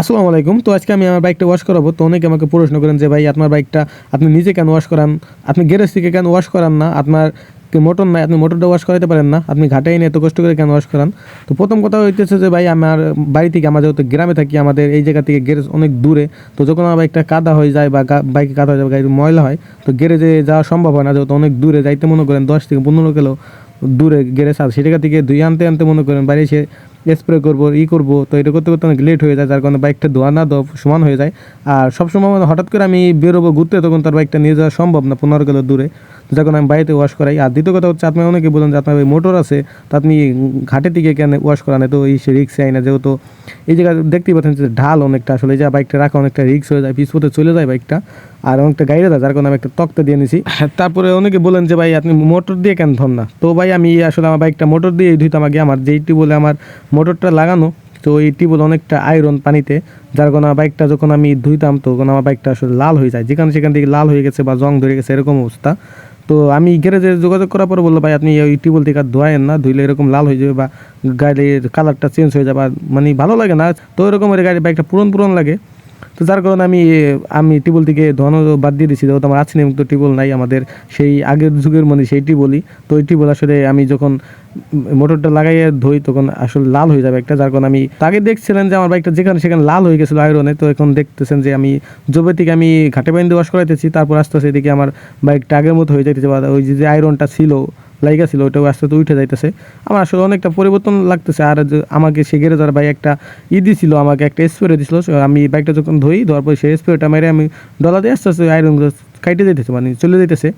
আসসালামু আলাইকুম। তো আজকে আমি আমার বাইকটা ওয়াশ করাবো। তো অনেকে আমাকে প্রশ্ন করেন যে, ভাই, আপনার বাইকটা আপনি নিজে কেন ওয়াশ করান? আপনি গ্যারেজ থেকে কেন ওয়াশ করান না? আপনার মোটর নাই? আপনি মোটরটা ওয়াশ করাতে পারেন না? আপনি ঘাটে এনে এত কষ্ট করে কেন ওয়াশ করান? তো প্রথম কথা হইতেছে যে, ভাই, আমার বাড়ি থেকে, আমরা যেহেতু গ্রামে থাকি, আমাদের এই জায়গা থেকে গ্যারেজ অনেক দূরে। তো যখন আমার বাইকটা কাদা হয়ে যায় বা বাইকে কাদা হয়ে যায় বা ময়লা হয়, তো গ্যারেজে যাওয়া সম্ভব হয় না। যেহেতু অনেক দূরে, যাইতে মনে করেন দশ থেকে পনেরো কিলো দূরে গ্যারেজ আছে। সেটা থেকে ধুই আনতে আনতে মনে করেন বাইরে এসে স্প্রে করব, ই করব, তো এটা করতে করতে অনেক লেট হয়ে যায়, যার কারণে বাইকটা ধোয়া না দেওয়া সমান হয়ে যায়। আর সবসময় মানে হঠাৎ করে আমি বেরোবো ঘুরতে, তখন তার বাইকটা নিয়ে যাওয়া সম্ভব না, পনেরো কিলো দূরে। যখন আমি বাড়িতে ওয়াশ করাই আর দ্বিতীয় কথা হচ্ছে আপনি অনেকে বলেন যে আপনার ওই মোটর আছে তা আপনি ঘাটের দিকে কেন ওয়াশ করান? তো এই সে রিক্স চাই না যেহেতু এই জায়গায় দেখতেই পাচ্ছেন যে ঢাল অনেকটা আসলে যে বাইকটা রাখা অনেকটা রিক্স হয়ে যায় পিছপথে চলে যায় বাইকটা আর অনেকটা গাড়ি যায় যার কারণে আমি একটা তক্তা দিয়ে নিছি। তারপরে অনেকে বলেন যে ভাই আপনি মোটর দিয়ে কেন ধন না? তো ভাই আমি আসলে আমার বাইকটা মোটর দিয়ে ধুইতাম আগে আমার যেইটি বলে আমার মোটরটা লাগানো তো এই টিউবওয়েল অনেকটা আয়রন পানিতে যার কারণে আমার বাইকটা যখন আমি ধুইতাম তখন আমার বাইকটা আসলে লাল হয়ে যায়। যেখানে সেখান থেকে লাল হয়ে গেছে বা জং ধরে গেছে এরকম অবস্থা। তো আমি গ্যারেজে যোগাযোগ করার পরে বলল, ভাই, আপনি ওই টিউবওয়েল থেকে ধোয়েন না, ধুইলে এরকম লাল হয়ে যাবে বা গাড়ির কালারটা চেঞ্জ হয়ে যাবে মানে ভালো লাগে না। তো এরকম গাড়ি বাইকটা পুরন পুরন লাগে। তো যার কারণে আমি আমি টিবল থেকে ধন বাদ দিয়ে দিচ্ছি যেহেতু আমার আছে তো টিবল নাই আমাদের, সেই আগের যুগের মানে সেই টিবলই। তো ওই টিবল আসলে আমি যখন মোটরটা লাগাইয়ে ধুই, তখন আসলে লাল হয়ে যাবে একটা, যার কারণে আমি আগে দেখছিলেন যে আমার বাইকটা যেখানে সেখানে লাল হয়ে গেছিল আয়রনে তো এখন দেখতেছেন যে আমি জবে থেকে আমি ঘাটে বাইন্দে ওয়াশ করাইতেছি, তারপর আস্তে আস্তে এদিকে আমার বাইকটা আগের মতো হয়ে যাইতেছে, বা ওই যে আয়রনটা ছিল লাইগা ছিল, ওইটাও আস্তে আস্তে উঠে যাইতেছে। আমার আসলে অনেকটা পরিবর্তন লাগতেছে, আর আমাকে সে গেরে যার ভাই একটা ই দিছিল, আমাকে একটা স্প্রে দিছিল আমি বাইকটা যখন ধুই, ধোয়ার পর সেই স্প্রেটা মেরে আমি ডলা দিয়ে আস্তে আস্তে আয়রন কাইটে যাইতেছে মানে চলে যাইতেছে।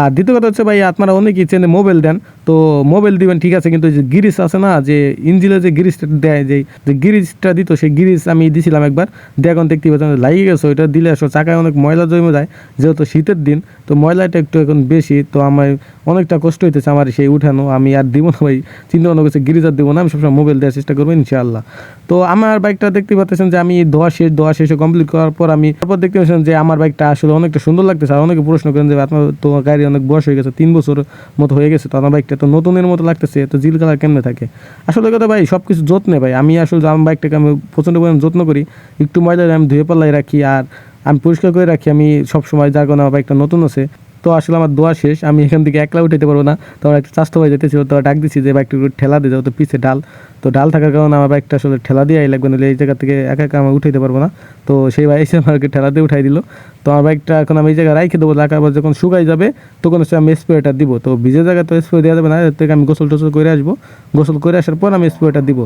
আর দ্বিতীয় কথা হচ্ছে ভাই, আপনারা অনেকেই চেনে মোবাইল দেন, তো মোবাইল দিবেন, ঠিক আছে, কিন্তু যে গিরিস আছে না, যে ইঞ্জিলে যে গিরিসটা দেয়, যে যে গিরিসটা দিত, সেই গিরিস আমি দিছিলাম একবার, দিয়ে এখন দেখতে পাচ্ছেন লাগিয়ে গেছে, ওইটা দিলে আসো চাকায় অনেক ময়লা জমে যায়, যেহেতু শীতের দিন, তো ময়লাটা একটু এখন বেশি, তো আমার অনেকটা কষ্ট হইতেছে আমার সেই উঠানো, আমি আর দিব না ভাই, চিন্তা ভাবনা করছি গিরিজ আর দিব না, আমি সবসময় মোবাইল দেওয়ার চেষ্টা করব, ইনশাআল্লাহ। তো আমার বাইকটা দেখতে পাচ্ছেন যে আমি ধোয়া শেষ ধোয়া শেষে কমপ্লিট করার পর আমি তারপর দেখতে পাচ্ছেন যে আমার বাইকটা আসলে অনেকটা সুন্দর লাগতেছে, আর অনেকে প্রশ্ন করেন যে আপনার তো গাড়ি অনেক বয়স হয়ে গেছে, তিন বছর মতো হয়ে গেছে, তো আমার বাইকটা তো নতুনের মতো লাগতেছে, তো জিল কালার কেমনে থাকে? আসলে কথা ভাই সব কিছু যত্নে ভাই, আমি আসলে আমার বাইকটাকে আমি প্রচণ্ড পরিমাণ যত্ন করি, একটু ময়লা আমি ধুয়ে পাল্লাই রাখি আর আমি পরিষ্কার করে রাখি, আমি সবসময় যার আমার বাইকটা নতুন আছে তো আসলে আমার দোয়া শেষ। আমি এখান থেকে একলা উঠাইতে পারব না। তো আমার একটা স্বাস্থ্য হয়ে যেতেছিল, তো ডাক দিচ্ছি যে বাইকটা একটু ঠেলা দিয়ে দাও তো পিছে ডাল। তো ডাল থাকার কারণে আমার বাইকটা আসলে ঠেলা দিয়ে লাগবে, নাহলে এই জায়গা থেকে একা একা আমি উঠাইতে পারব না। তো সেই ভাই এসে আমাকে ঠেলা দিয়ে উঠাই দিল। তো আমার বাইকটা এখন আমি এই জায়গায় রাইখে দেবো রাখার পর যখন শুকাই যাবে, তখন হচ্ছে আমি স্প্রেটা দিব। তো ভিজে জায়গায় তো স্প্রে দেওয়া যাবে না, এর থেকে আমি গোসল টোসল করে আসব। গোসল করে আসার পর আমি স্প্রেটা দিব।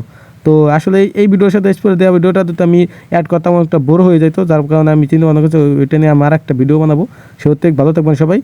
তো আসলে এই- ভিডিওর সাথে স্পোর্ট দেওয়া ভিডিওটা তো আমি অ্যাড করতাম একটা বড় হয়ে যেত যার কারণে আমি চিন্তা ভাবনা করছি ওইটা নিয়ে আমার একটা ভিডিও বানাবো। সে হচ্ছে ভালো থাকবেন সবাই।